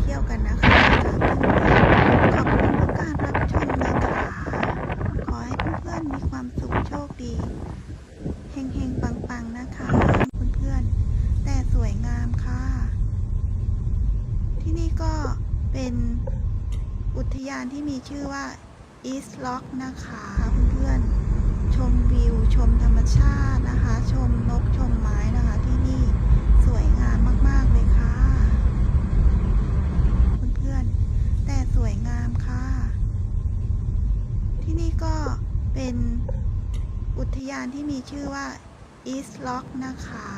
เที่ยวกันนะคะขอบคุณทุกการรับชมนะคะ ขอให้เพื่อนๆมีความสุขโชคดีเฮงๆปังๆนะคะเพื่อนๆแต่สวยงามค่ะ ที่นี่ก็เป็นอุทยานที่มีชื่อว่า East Lock นะคะเพื่อนๆชมวิวชมธรรมชาตินะคะ ชมนกชมไม้นะคะ ที่นี่สวยงามมากๆเลยค่ะ เพื่อนๆ แต่ส วยงามค่ะ ที่นี่ก็เป็นอุทยานที่มีชื่อว่า East Lock นะคะ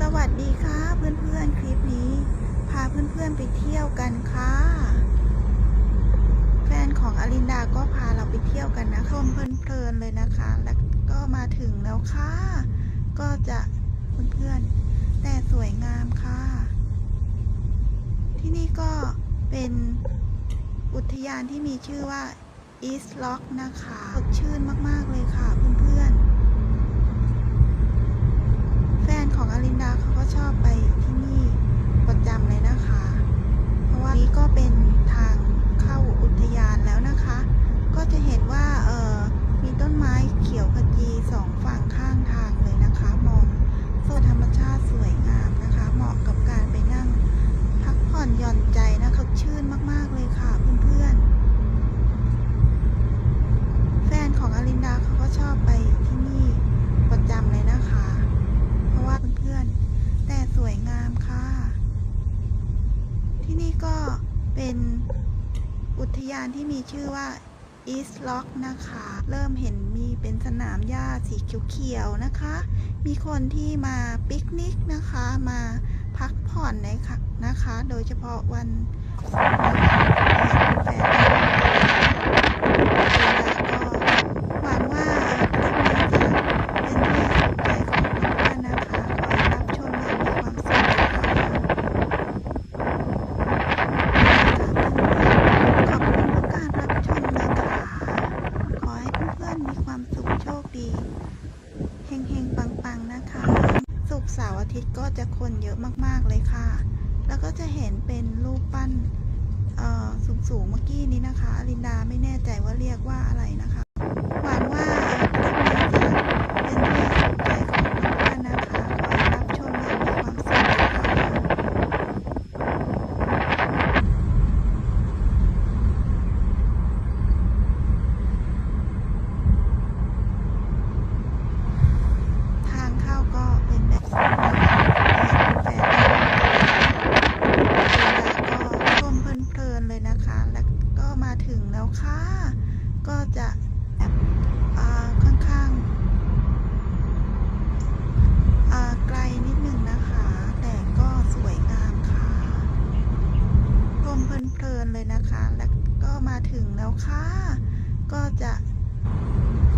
สวัสดีค่ะเพื่อนๆ คลิปนี้ พาเพื่อนๆไปเที่ยวกันค่ะ แฟนของอลินดาก็พาเราไปเที่ยวกันนะชมเพลินๆเลยนะคะ แล้วก็มาถึงแล้วค่ะ ก็จะเพื่อนๆ แต่สวยงามค่ะ ที่นี่ก็เป็น อุทยานที่มีชื่อว่า East Lock นะคะสดชื่นมาก ๆ เลยค่ะเพื่อนๆ แฟนของอลินดาเขาก็ชอบไปที่นี่ประจำเลยนะคะ เพราะว่านี้ก็เป็นทางเข้าอุทยานแล้วนะคะ ก็จะเห็นว่าเออมีต้นไม้เขียวขจีสองฝั่งข้างทางเลยนะคะ มองโซนธรรมชาติสวยงามนะคะ เหมาะกับการไปนั่ง พักผ่อนหย่อนใจนะคะชื่นมากๆเลยค่ะเพื่อนๆ แฟนของอลินดาเขาก็ ชอบไปที่นี่ประจำเลยนะคะ เพราะว่าเพื่อนๆ แต่สวยงามค่ะ ที่นี่ก็เป็นอุทยานที่มีชื่อว่า East Lock นะคะ เริ่มเห็นมีเป็นสนามหญ้าสีเขียวๆนะคะ มีคนที่มาปิกนิกนะคะ มาพักผ่อนในค่ะนะคะ โดยเฉพาะวันศุกร์นแฟนก็หวังว่าคลิปนี้จะเป็นที่ถูกใจของเพื่อนๆนะคะ ขอให้รับชมอย่างมีความสุขนะคะ ขอบคุณทุกการรับชมนะคะ ขอให้เพื่อนๆมีความสุขโชคดี เฮงๆ ปังๆ นะคะ สุกร์เสาร์อาทิตย์ก็จะคนเยอะมากๆ เลยค่ะ แล้วก็จะเห็นเป็นรูปปั้นเอ่อ สูงเมื่อกี้นี้นะคะอลินดาไม่แน่ใจว่าเรียกว่าอะไรนะคะ หวังว่าคลิปนี้จะเป็นที่ถูกใจของเพื่อนๆนะคะ ขอให้รับชมอย่างมีความสุขนะคะ ทางเข้าก็เป็นแบบนี้นะคะแฟนก็ชมเพลินๆเลยนะคะ แล้วก็มาถึงแล้วค่ะ ก็จะแบบอ่าค่อนข้างอ่าไกลนิดหนึ่งนะคะ แต่ก็สวยงามค่ะชมเพลินๆเลยนะคะ แล้วก็มาถึงแล้วค่ะ ก็จะ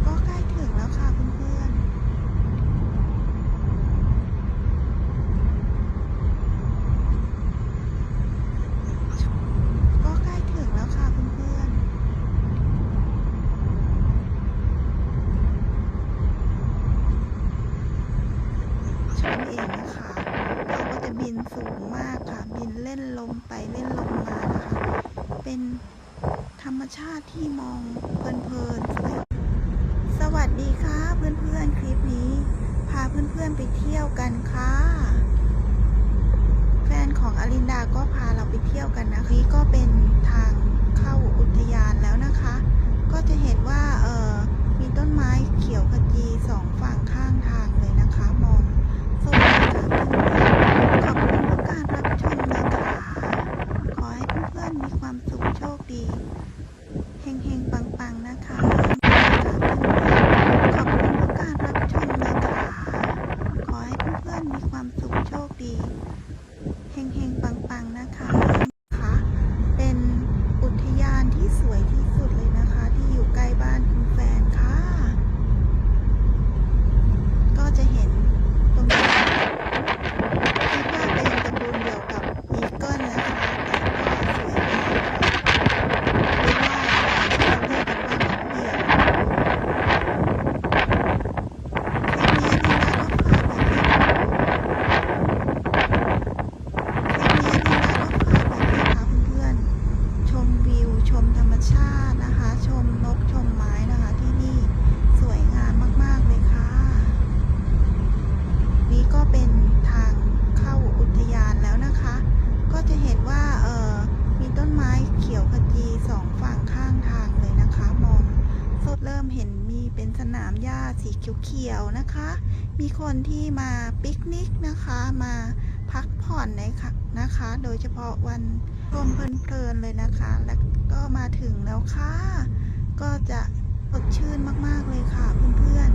ก็ใกล้ถึงแล้วค่ะเพื่อนๆ ก็ใกล้ถึงแล้วค่ะเพื่อนๆชมเองนะคะเขาก็จะบินสูงมากค่ะ บินเล่นลมไปเล่นลมมานะคะ เป็นธรรมชาติที่มองเพลินๆ สวัสดีค่ะเพื่อนๆ คลิปนี้ พาเพื่อนๆไปเที่ยวกันค่ะ แฟนของอลินดาก็พาเราไปเที่ยวกันนะนี่ก็เป็นทางเข้าอุทยานแล้วนะคะ ก็จะเห็นว่าเออ ชาตินะคะ ชมนกชมไม้นะคะที่นี่สวยงามมาก ๆ เลยค่ะ นี่ก็เป็นทางเข้าอุทยานแล้วนะคะ ก็จะเห็นว่าเออมีต้นไม้เขียวขจีสองฝั่งข้างทางเลยนะคะ มองสดเริ่มเห็นมีเป็นสนามหญ้าสีเขียวๆนะคะ มีคนที่มาปิกนิกนะคะมาพักผ่อนในค่ะนะคะ โดยเฉพาะวันชมเพลินๆเลยนะคะและ ก็มาถึงแล้วค่ะ ก็จะสดชื่นมาก ๆ เลยค่ะเพื่อน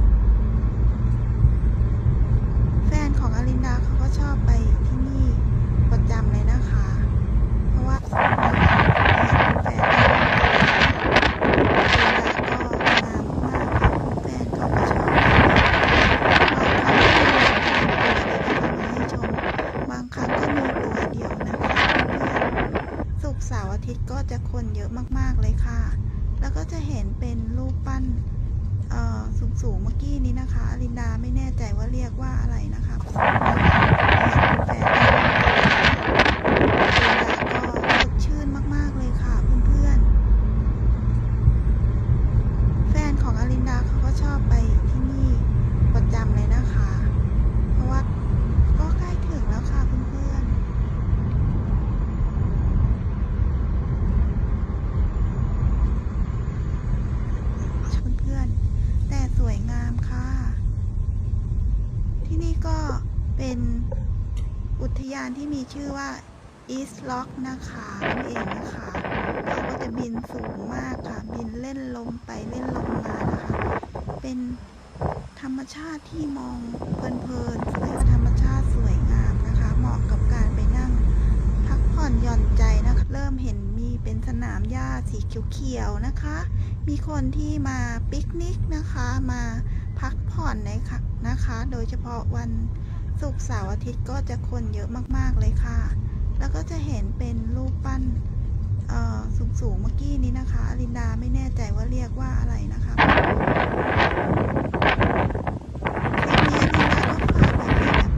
ๆ แฟนของอลินดาเขาก็ชอบไปที่นี่ประจำเลยนะคะ เพราะว่าแฟนอลินดาก็งามมากค่ะแฟนเขาก็ชอบบางครั้งก็มีตัวเดียวนะคะเพื่อนๆศุกร์เสาร์ อาทิตย์ก็จะคนเยอะมากๆเลยค่ะ แล้วก็จะเห็นเป็นรูปปั้นเอ่อสูงๆเมื่อกี้นี้นะคะอลินดาไม่แน่ใจว่าเรียกว่าอะไรนะคะแฟนอลินดาก็สดชื่นมากๆเลยค่ะเพื่อนๆ แฟนของอลินดาเขาก็ชอบไปที่นี่ประจำเลยนะคะ เพราะว่าก็ใกล้ถึงแล้วค่ะเพื่อนๆ เพื่อนๆ แต่สวยงามค่ะ ที่ นี่ก็เป็นอุทยานที่มีชื่อว่า East Lock นะคะนั่นเองนะคะเขาก็จะบินสูงมากค่ะ บินเล่นลมไปเล่นลมมานะคะเป็นธรรมชาติที่มองเพลินๆและธรรมชาติสวยงามนะคะ เหมาะกับการไปนั่ง พักผ่อนหย่อนใจนะคะ เริ่มเห็นมีเป็นสนามหญ้าสีเขียวๆนะคะ มีคนที่มาปิกนิกนะคะมา พักผ่อนนะค่ะนะคะ โดยเฉพาะวันศุกร์เสาร์อาทิตย์ก็จะคนเยอะมากๆเลยค่ะ แล้วก็จะเห็นเป็นรูปปั้นเอ่อสูงๆเมื่อกี้นี้นะคะอลินดาไม่แน่ใจว่าเรียกว่าอะไรนะคะคลิปนี้อลินดาก็พาไปแบบ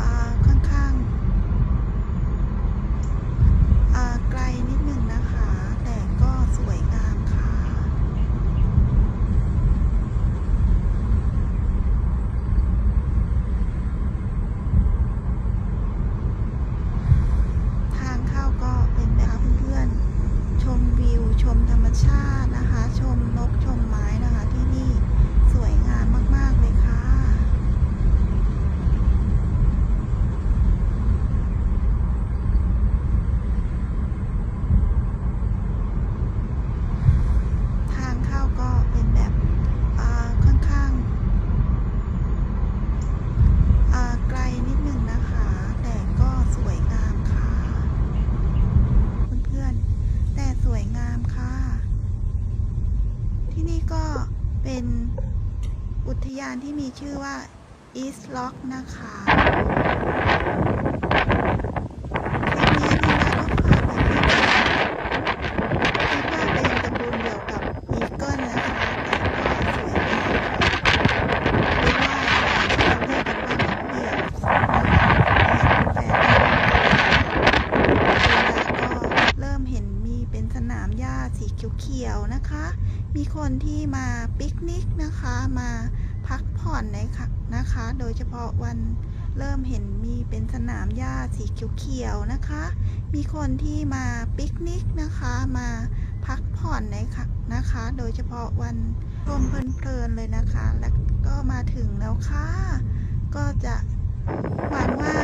อ่าค่อนข้างอ่าไกลนิดนึงนะคะ แต่ก็สวยงามค่ะ ทางเข้าก็เป็นแบบเพื่อนๆ ชมวิว ชมธรรมชาตินะคะ ชมนก ชมไม้นะคะ ที่นี่สวยงามมากๆเลยค่ะ ทางเข้าก็เป็นแบบอ่าค่อนข้างอ่าไกลนิดนึงนะคะ แต่ก็สวยงามค่ะ เพื่อนๆ แต่สวยงามค่ะ ที่นี่ก็เป็นอุทยานที่มีชื่อว่า East Lock นะคะคลิปนี้ลินดาก็พาไปที่คิดว่าเป็นตระกูลเดียวกับอีเกิลนะคะ แต่ก็สวยงามค่ะหรือว่าเราเรียกกันว่านกเหยี่ยวแฟนก็เริ่มเห็นมีเป็นสนามหญ้าสีเขียวๆนะคะ มีคนที่มาปิกนิกนะคะ มา พักผ่อนในคะนะคะ โดยเฉพาะวันเริ่มเห็นมีเป็นสนามหญ้าสีเขียวๆนะคะ มีคนที่มาปิกนิกนะคะ มาพักผ่อนในคะนะคะ โดยเฉพาะวันชมเพลินๆเลยนะคะ แล้วก็มาถึงแล้วค่ะ ก็จะหวังว่า